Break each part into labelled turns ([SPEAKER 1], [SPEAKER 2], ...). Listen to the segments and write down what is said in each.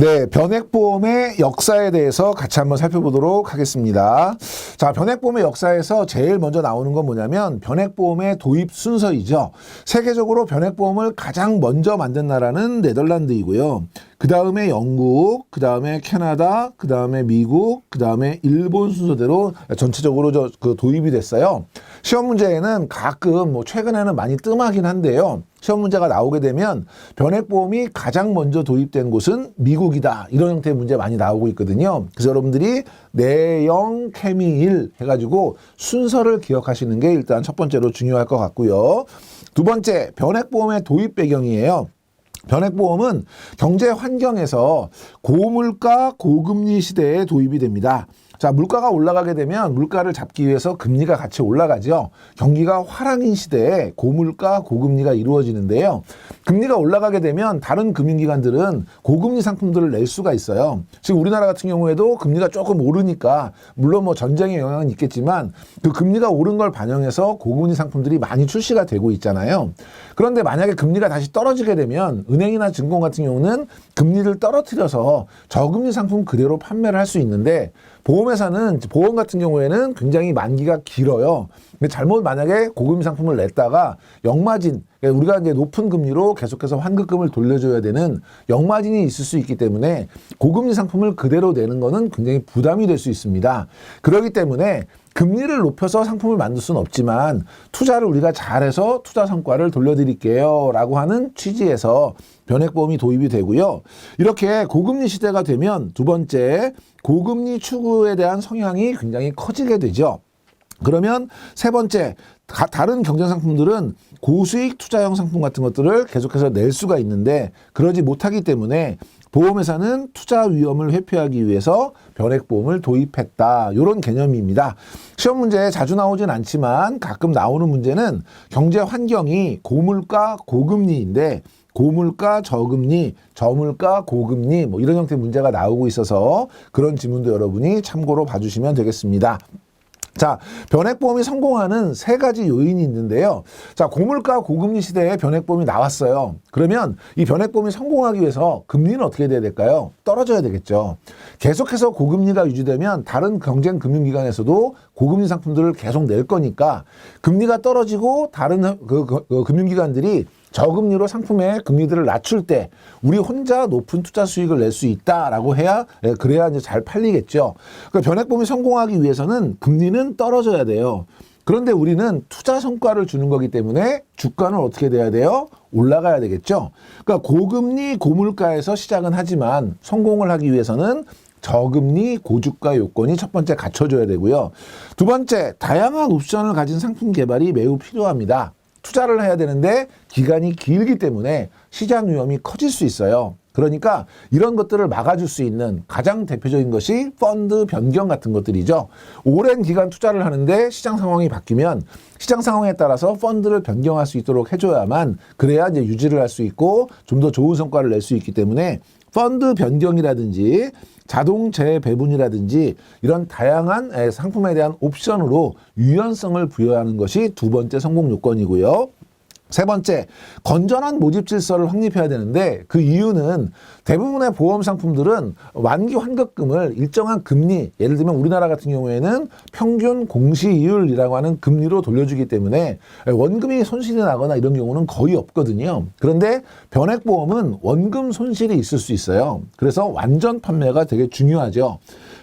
[SPEAKER 1] 네, 변액보험의 역사에 대해서 같이 한번 살펴보도록 하겠습니다. 자, 변액보험의 역사에서 제일 먼저 나오는 건 뭐냐면 변액보험의 도입 순서이죠. 세계적으로 변액보험을 가장 먼저 만든 나라는 네덜란드이고요. 그 다음에 영국, 그 다음에 캐나다, 그 다음에 미국, 그 다음에 일본 순서대로 전체적으로 저 그 도입이 됐어요. 시험 문제에는 가끔 뭐 최근에는 많이 뜸하긴 한데요. 시험 문제가 나오게 되면 변액보험이 가장 먼저 도입된 곳은 미국이다. 이런 형태의 문제 많이 나오고 있거든요. 그래서 여러분들이 내영 케미일 해가지고 순서를 기억하시는 게 일단 첫 번째로 중요할 것 같고요. 두 번째, 변액보험의 도입 배경이에요. 변액보험은 경제 환경에서 고물가 고금리 시대에 도입이 됩니다. 자, 물가가 올라가게 되면 물가를 잡기 위해서 금리가 같이 올라가죠. 경기가 화랑인 시대에 고물가 고금리가 이루어지는데요. 금리가 올라가게 되면 다른 금융기관들은 고금리 상품들을 낼 수가 있어요. 지금 우리나라 같은 경우에도 금리가 조금 오르니까 물론 뭐 전쟁의 영향은 있겠지만 그 금리가 오른 걸 반영해서 고금리 상품들이 많이 출시가 되고 있잖아요. 그런데 만약에 금리가 다시 떨어지게 되면 은행이나 증권 같은 경우는 금리를 떨어뜨려서 저금리 상품 그대로 판매를 할 수 있는데 보험회사는 보험 같은 경우에는 굉장히 만기가 길어요. 근데 잘못 만약에 고금리 상품을 냈다가 역마진 그러니까 우리가 이제 높은 금리로 계속해서 환급금을 돌려줘야 되는 역마진이 있을 수 있기 때문에 고금리 상품을 그대로 내는 거는 굉장히 부담이 될 수 있습니다. 그렇기 때문에 금리를 높여서 상품을 만들 수는 없지만 투자를 우리가 잘해서 투자 성과를 돌려드릴게요. 라고 하는 취지에서 변액보험이 도입이 되고요. 이렇게 고금리 시대가 되면 두 번째, 고금리 추구에 대한 성향이 굉장히 커지게 되죠. 그러면 세 번째, 가- 다른 경쟁 상품들은 고수익 투자형 상품 같은 것들을 계속해서 낼 수가 있는데 그러지 못하기 때문에 보험회사는 투자 위험을 회피하기 위해서 변액보험을 도입했다. 이런 개념입니다. 시험 문제에 자주 나오진 않지만 가끔 나오는 문제는 경제 환경이 고물가 고금리인데 고물가 저금리, 저물가 고금리 뭐 이런 형태의 문제가 나오고 있어서 그런 지문도 여러분이 참고로 봐주시면 되겠습니다. 자, 변액보험이 성공하는 세 가지 요인이 있는데요. 자, 고물가 고금리 시대에 변액보험이 나왔어요. 그러면 이 변액보험이 성공하기 위해서 금리는 어떻게 돼야 될까요? 떨어져야 되겠죠. 계속해서 고금리가 유지되면 다른 경쟁 금융기관에서도 고금리 상품들을 계속 낼 거니까 금리가 떨어지고 다른 그, 그, 그 금융기관들이 저금리로 상품의 금리들을 낮출 때 우리 혼자 높은 투자 수익을 낼 수 있다라고 해야 예, 그래야 이제 잘 팔리겠죠. 그러니까 변액보험이 성공하기 위해서는 금리는 떨어져야 돼요. 그런데 우리는 투자 성과를 주는 거기 때문에 주가는 어떻게 돼야 돼요? 올라가야 되겠죠. 그러니까 고금리 고물가에서 시작은 하지만 성공을 하기 위해서는 저금리 고주가 요건이 첫 번째 갖춰줘야 되고요. 두 번째, 다양한 옵션을 가진 상품 개발이 매우 필요합니다. 투자를 해야 되는데 기간이 길기 때문에 시장 위험이 커질 수 있어요. 그러니까 이런 것들을 막아줄 수 있는 가장 대표적인 것이 펀드 변경 같은 것들이죠. 오랜 기간 투자를 하는데 시장 상황이 바뀌면 시장 상황에 따라서 펀드를 변경할 수 있도록 해줘야만 그래야 이제 유지를 할 수 있고 좀 더 좋은 성과를 낼 수 있기 때문에 펀드 변경이라든지 자동 재배분이라든지 이런 다양한 에, 상품에 대한 옵션으로 유연성을 부여하는 것이 두 번째 성공 요건이고요. 세 번째, 건전한 모집 질서를 확립해야 되는데 그 이유는 대부분의 보험 상품들은 만기 환급금을 일정한 금리, 예를 들면 우리나라 같은 경우에는 평균 공시이율이라고 하는 금리로 돌려주기 때문에 원금이 손실이 나거나 이런 경우는 거의 없거든요. 그런데 변액보험은 원금 손실이 있을 수 있어요. 그래서 완전 판매가 되게 중요하죠.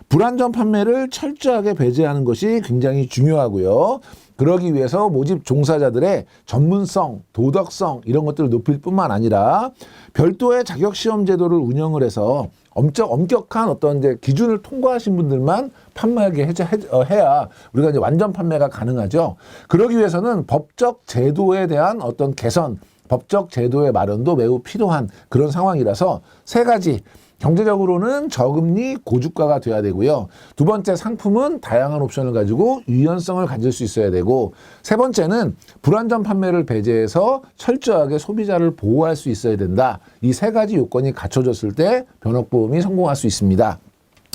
[SPEAKER 1] 불안전 판매를 철저하게 배제하는 것이 굉장히 중요하고요. 그러기 위해서 모집 종사자들의 전문성, 도덕성 이런 것들을 높일 뿐만 아니라 별도의 자격 시험 제도를 운영을 해서 엄청 엄격한 어떤 이제 기준을 통과하신 분들만 판매하게 어, 해야 우리가 이제 완전 판매가 가능하죠. 그러기 위해서는 법적 제도에 대한 어떤 개선, 법적 제도의 마련도 매우 필요한 그런 상황이라서 세 가지 경제적으로는 저금리 고주가가 돼야 되고요. 두 번째 상품은 다양한 옵션을 가지고 유연성을 가질 수 있어야 되고 세 번째는 불안전 판매를 배제해서 철저하게 소비자를 보호할 수 있어야 된다. 이 세 가지 요건이 갖춰졌을 때 변액보험이 성공할 수 있습니다.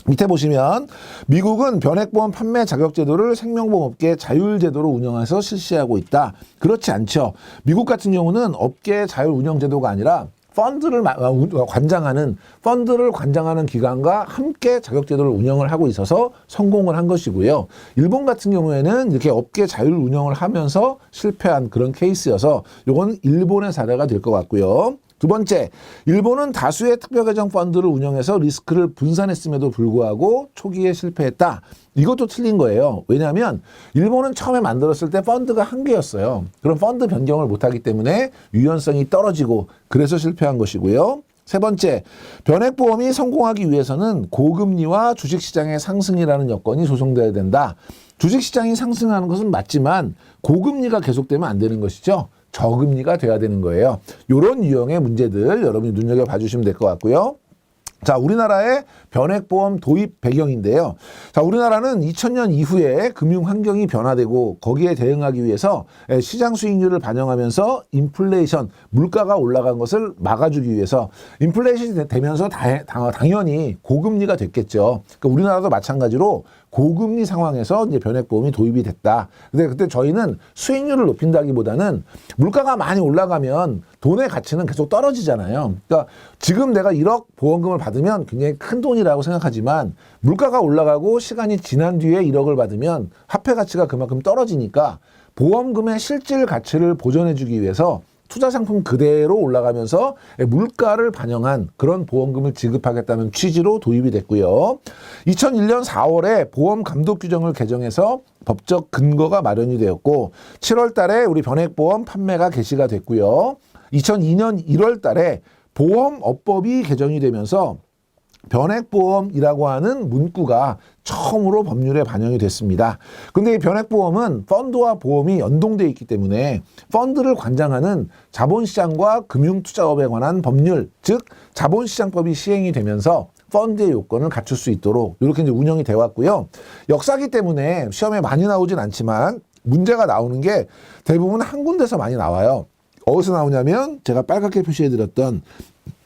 [SPEAKER 1] 밑에 보시면 미국은 변액보험 판매 자격 제도를 생명보험업계 자율 제도로 운영해서 실시하고 있다. 그렇지 않죠. 미국 같은 경우는 업계 자율 운영 제도가 아니라 펀드를 마- 어, 우- 관장하는 펀드를 관장하는 기관과 함께 자격 제도를 운영을 하고 있어서 성공을 한 것이고요. 일본 같은 경우에는 이렇게 업계 자율 운영을 하면서 실패한 그런 케이스여서 요건 일본의 사례가 될 것 같고요. 두 번째, 일본은 다수의 특별계정 펀드를 운영해서 리스크를 분산했음에도 불구하고 초기에 실패했다. 이것도 틀린 거예요. 왜냐하면 일본은 처음에 만들었을 때 펀드가 한 개였어요. 그럼 펀드 변경을 못하기 때문에 유연성이 떨어지고 그래서 실패한 것이고요. 세 번째, 변액보험이 성공하기 위해서는 고금리와 주식시장의 상승이라는 여건이 조성돼야 된다. 주식시장이 상승하는 것은 맞지만 고금리가 계속되면 안 되는 것이죠. 저금리가 돼야 되는 거예요. 이런 유형의 문제들 여러분이 눈여겨 봐 주시면 될 것 같고요. 자, 우리나라의 변액보험 도입 배경인데요. 자, 우리나라는 2000년 이후에 금융 환경이 변화되고 거기에 대응하기 위해서 에, 시장 수익률을 반영하면서 인플레이션, 물가가 올라간 것을 막아주기 위해서 인플레이션이 되- 되면서 다, 당- 당연히 고금리가 됐겠죠. 그러니까 우리나라도 마찬가지로 고금리 상황에서 이제 변액보험이 도입이 됐다. 근데 그때 저희는 수익률을 높인다기보다는 물가가 많이 올라가면 돈의 가치는 계속 떨어지잖아요. 그러니까 지금 내가 1억 보험금을 받으면 굉장히 큰 돈이라고 생각하지만 물가가 올라가고 시간이 지난 뒤에 1억을 받으면 화폐 가치가 그만큼 떨어지니까 보험금의 실질 가치를 보존해주기 위해서 투자 상품 그대로 올라가면서 물가를 반영한 그런 보험금을 지급하겠다는 취지로 도입이 됐고요. 2001년 4월에 보험 감독 규정을 개정해서 법적 근거가 마련이 되었고 7월 달에 우리 변액보험 판매가 개시가 됐고요. 2002년 1월 달에 보험업법이 개정이 되면서 변액보험이라고 하는 문구가 처음으로 법률에 반영이 됐습니다. 근데 이 변액보험은 펀드와 보험이 연동돼 있기 때문에 펀드를 관장하는 자본시장과 금융투자업에 관한 법률, 즉 자본시장법이 시행이 되면서 펀드의 요건을 갖출 수 있도록 이렇게 이제 운영이 돼 왔고요. 역사기 때문에 시험에 많이 나오진 않지만 문제가 나오는 게 대부분 한 군데서 많이 나와요. 어디서 나오냐면 제가 빨갛게 표시해 드렸던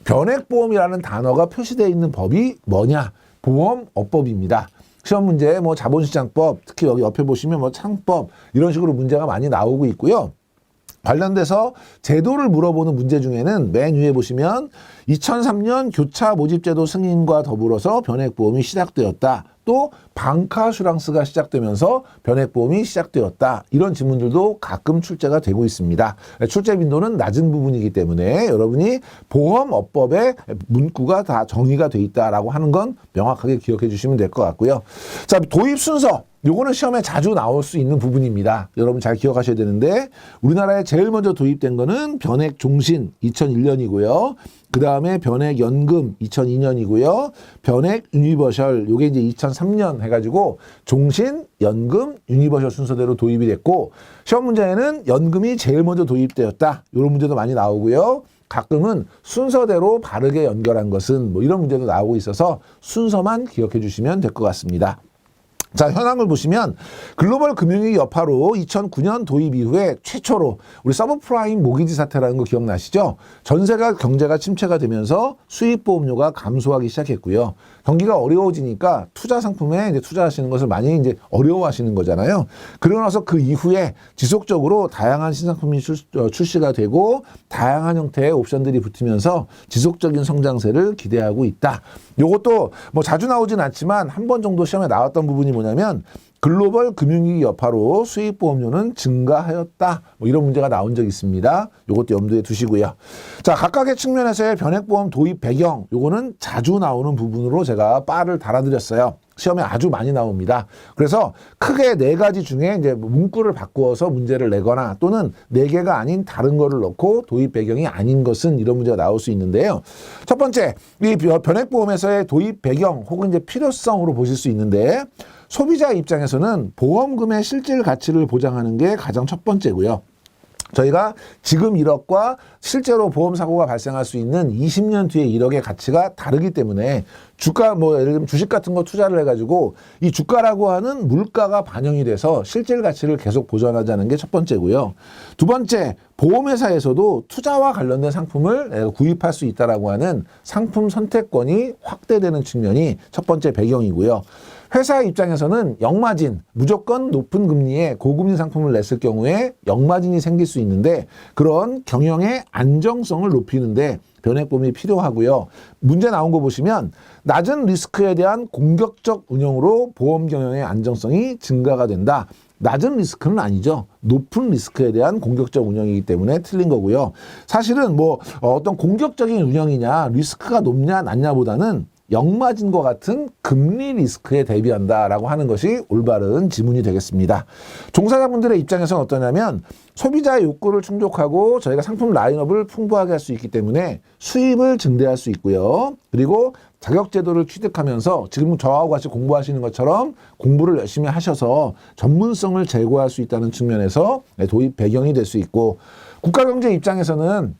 [SPEAKER 1] 변액보험이라는 단어가 표시되어 있는 법이 뭐냐? 보험업법입니다. 시험 문제 뭐 자본시장법, 특히 여기 옆에 보시면 뭐 창법 이런 식으로 문제가 많이 나오고 있고요. 관련돼서 제도를 물어보는 문제 중에는 맨 위에 보시면 2003년 교차 모집제도 승인과 더불어서 변액보험이 시작되었다. 또 방카슈랑스가 시작되면서 변액보험이 시작되었다. 이런 질문들도 가끔 출제가 되고 있습니다. 출제 빈도는 낮은 부분이기 때문에 여러분이 보험업법의 문구가 다 정의가 돼 있다라고 하는 건 명확하게 기억해 주시면 될 것 같고요. 자, 도입 순서. 요거는 시험에 자주 나올 수 있는 부분입니다. 여러분 잘 기억하셔야 되는데 우리나라에 제일 먼저 도입된 거는 변액 종신 2001년이고요. 그 다음에 변액 연금 2002년이고요. 변액 유니버셜 요게 이제 2003년 해가지고 종신, 연금, 유니버셜 순서대로 도입이 됐고 시험 문제에는 연금이 제일 먼저 도입되었다. 이런 문제도 많이 나오고요. 가끔은 순서대로 바르게 연결한 것은 뭐 이런 문제도 나오고 있어서 순서만 기억해 주시면 될 것 같습니다. 자, 현황을 보시면 글로벌 금융위기 여파로 2009년 도입 이후에 최초로 우리 서브프라임 모기지 사태라는 거 기억나시죠? 전세가 경제가 침체가 되면서 수입 보험료가 감소하기 시작했고요. 경기가 어려워지니까 투자 상품에 이제 투자하시는 것을 많이 이제 어려워하시는 거잖아요. 그러고 나서 그 이후에 지속적으로 다양한 신상품이 출, 어, 출시가 되고 다양한 형태의 옵션들이 붙으면서 지속적인 성장세를 기대하고 있다. 요것도 뭐 자주 나오진 않지만 한 번 정도 시험에 나왔던 부분이 뭐냐 면 글로벌 금융위기 여파로 수입 보험료는 증가하였다. 뭐 이런 문제가 나온 적이 있습니다. 요것도 염두에 두시고요. 자, 각각의 측면에서의 변액보험 도입 배경, 요거는 자주 나오는 부분으로 제가 바를 달아드렸어요. 시험에 아주 많이 나옵니다. 그래서 크게 네 가지 중에 이제 문구를 바꾸어서 문제를 내거나 또는 네 개가 아닌 다른 거를 넣고 도입 배경이 아닌 것은 이런 문제가 나올 수 있는데요. 첫 번째, 이 변액보험에서의 도입 배경 혹은 이제 필요성으로 보실 수 있는데 소비자 입장에서는 보험금의 실질 가치를 보장하는 게 가장 첫 번째고요. 저희가 지금 1억과 실제로 보험 사고가 발생할 수 있는 20년 뒤에 1억의 가치가 다르기 때문에 주가 뭐 예를 들면 주식 같은 거 투자를 해가지고 이 주가라고 하는 물가가 반영이 돼서 실질 가치를 계속 보존하자는 게 첫 번째고요. 두 번째 보험회사에서도 투자와 관련된 상품을 구입할 수 있다라고 하는 상품 선택권이 확대되는 측면이 첫 번째 배경이고요. 회사 입장에서는 역마진, 무조건 높은 금리에 고금리 상품을 냈을 경우에 역마진이 생길 수 있는데 그런 경영의 안정성을 높이는데 변액보험이 필요하고요. 문제 나온 거 보시면 낮은 리스크에 대한 공격적 운영으로 보험 경영의 안정성이 증가가 된다. 낮은 리스크는 아니죠. 높은 리스크에 대한 공격적 운영이기 때문에 틀린 거고요. 사실은 뭐 어떤 공격적인 운영이냐, 리스크가 높냐, 낮냐보다는 역마진과 같은 금리 리스크에 대비한다라고 하는 것이 올바른 지문이 되겠습니다. 종사자분들의 입장에서는 어떠냐면 소비자의 욕구를 충족하고 저희가 상품 라인업을 풍부하게 할 수 있기 때문에 수입을 증대할 수 있고요. 그리고 자격제도를 취득하면서 지금 저하고 같이 공부하시는 것처럼 공부를 열심히 하셔서 전문성을 제고할 수 있다는 측면에서 도입 배경이 될 수 있고 국가경제 입장에서는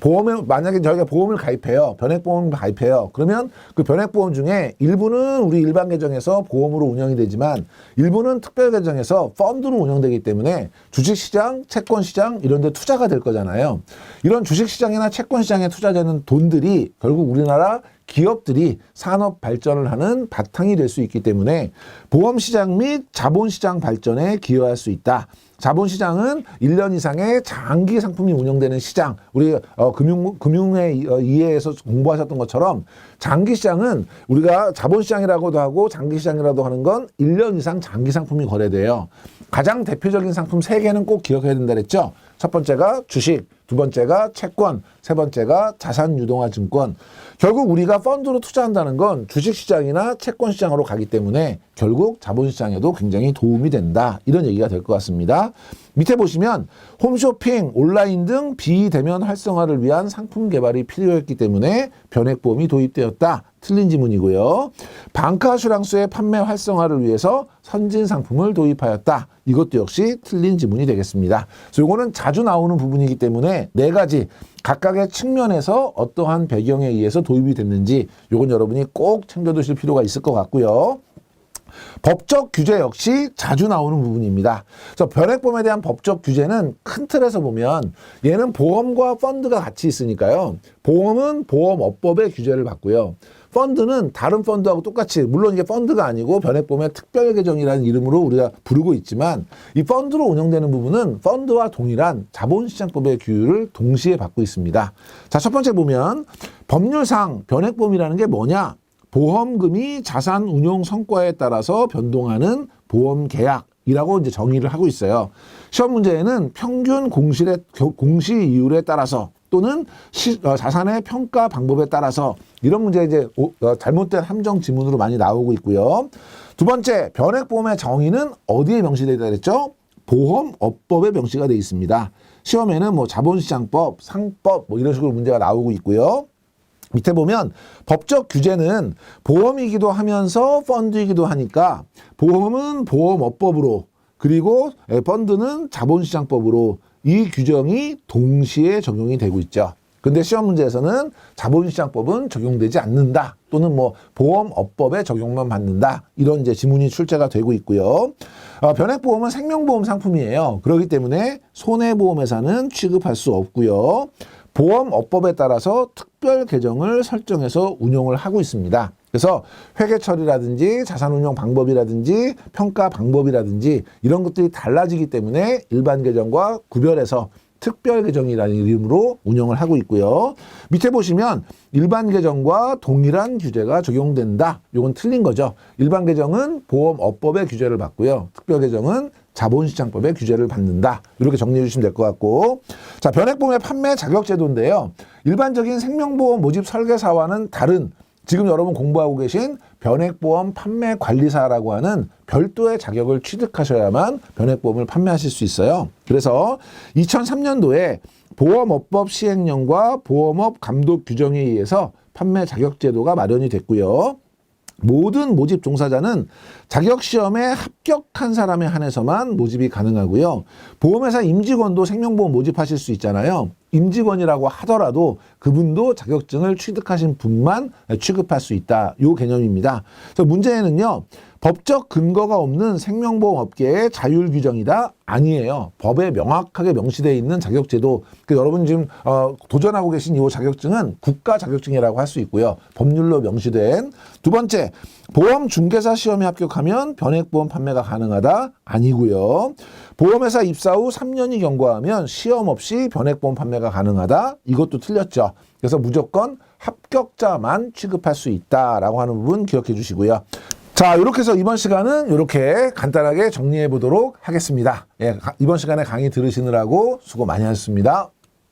[SPEAKER 1] 보험을 만약에 저희가 보험을 가입해요. 변액보험을 가입해요. 그러면 그 변액보험 중에 일부는 우리 일반 계정에서 보험으로 운영이 되지만 일부는 특별 계정에서 펀드로 운영되기 때문에 주식시장, 채권시장 이런 데 투자가 될 거잖아요. 이런 주식시장이나 채권시장에 투자되는 돈들이 결국 우리나라 기업들이 산업 발전을 하는 바탕이 될 수 있기 때문에 보험 시장 및 자본 시장 발전에 기여할 수 있다. 자본 시장은 1년 이상의 장기 상품이 운영되는 시장. 우리 어, 금융 금융의 어, 이해에서 공부하셨던 것처럼 장기 시장은 우리가 자본 시장이라고도 하고 장기 시장이라도 하는 건 1년 이상 장기 상품이 거래돼요. 가장 대표적인 상품 세 개는 꼭 기억해야 된다 그랬죠. 첫 번째가 주식, 두 번째가 채권, 세 번째가 자산 유동화 증권. 결국 우리가 펀드로 투자한다는 건 주식 시장이나 채권 시장으로 가기 때문에 결국 자본 시장에도 굉장히 도움이 된다. 이런 얘기가 될 것 같습니다. 밑에 보시면 홈쇼핑, 온라인 등 비대면 활성화를 위한 상품 개발이 필요했기 때문에 변액보험이 도입되었다. 틀린 지문이고요. 방카슈랑스의 판매 활성화를 위해서 선진 상품을 도입하였다. 이것도 역시 틀린 지문이 되겠습니다. 이거는 자주 나오는 부분이기 때문에 네 가지 각각의 측면에서 어떠한 배경에 의해서 도입이 됐는지 이건 여러분이 꼭 챙겨두실 필요가 있을 것 같고요. 법적 규제 역시 자주 나오는 부분입니다. 그래서 변액보험에 대한 법적 규제는 큰 틀에서 보면 얘는 보험과 펀드가 같이 있으니까요. 보험은 보험업법의 규제를 받고요. 펀드는 다른 펀드하고 똑같이 물론 이게 펀드가 아니고 변액보험의 특별 계정이라는 이름으로 우리가 부르고 있지만 이 펀드로 운영되는 부분은 펀드와 동일한 자본시장법의 규율을 동시에 받고 있습니다. 자, 첫 번째 보면 법률상 변액보험이라는 게 뭐냐? 보험금이 자산 운용 성과에 따라서 변동하는 보험 계약이라고 이제 정의를 하고 있어요. 시험 문제에는 평균 공실의 공시 이율에 따라서 또는 시, 어, 자산의 평가 방법에 따라서 이런 문제 이제 오, 어, 잘못된 함정 지문으로 많이 나오고 있고요. 두 번째 변액보험의 정의는 어디에 명시되어 있다 그랬죠? 보험업법에 명시가 되어 있습니다. 시험에는 뭐 자본시장법, 상법 뭐 이런 식으로 문제가 나오고 있고요. 밑에 보면 법적 규제는 보험이기도 하면서 펀드이기도 하니까 보험은 보험업법으로 그리고 펀드는 자본시장법으로 이 규정이 동시에 적용이 되고 있죠. 근데 시험 문제에서는 자본시장법은 적용되지 않는다 또는 뭐 보험업법에 적용만 받는다 이런 이제 지문이 출제가 되고 있고요. 어, 변액보험은 생명보험 상품이에요. 그렇기 때문에 손해보험회사는 취급할 수 없고요. 보험업법에 따라서 특별 계정을 설정해서 운용을 하고 있습니다. 그래서 회계 처리라든지 자산 운용 방법이라든지 평가 방법이라든지 이런 것들이 달라지기 때문에 일반 계정과 구별해서 특별 계정이라는 이름으로 운영을 하고 있고요. 밑에 보시면 일반 계정과 동일한 규제가 적용된다. 이건 틀린 거죠. 일반 계정은 보험업법의 규제를 받고요. 특별 계정은 자본시장법의 규제를 받는다. 이렇게 정리해 주시면 될 것 같고. 자, 변액보험의 판매 자격제도인데요. 일반적인 생명보험 모집 설계사와는 다른 지금 여러분 공부하고 계신 변액보험 판매 관리사라고 하는 별도의 자격을 취득하셔야만 변액보험을 판매하실 수 있어요. 그래서 2003년도에 보험업법 시행령과 보험업 감독 규정에 의해서 판매 자격 제도가 마련이 됐고요. 모든 모집 종사자는 자격 시험에 합격한 사람에 한해서만 모집이 가능하고요. 보험회사 임직원도 생명보험 모집하실 수 있잖아요. 임직원이라고 하더라도 그분도 자격증을 취득하신 분만 취급할 수 있다. 요 개념입니다. 그래서 문제는요. 법적 근거가 없는 생명보험 업계의 자율 규정이다 아니에요. 법에 명확하게 명시되어 있는 자격제도 그 여러분 지금 어, 도전하고 계신 이 자격증은 국가 자격증이라고 할 수 있고요. 법률로 명시된 두 번째 보험 중개사 시험에 합격하면 변액보험 판매가 가능하다 아니고요. 보험회사 입사 후 3년이 경과하면 시험 없이 변액보험 판매가 가능하다 이것도 틀렸죠. 그래서 무조건 합격자만 취급할 수 있다라고 하는 부분 기억해 주시고요. 자, 이렇게 해서 이번 시간은 이렇게 간단하게 정리해 보도록 하겠습니다. 예, 가- 이번 시간에 강의 들으시느라고 수고 많이 하셨습니다.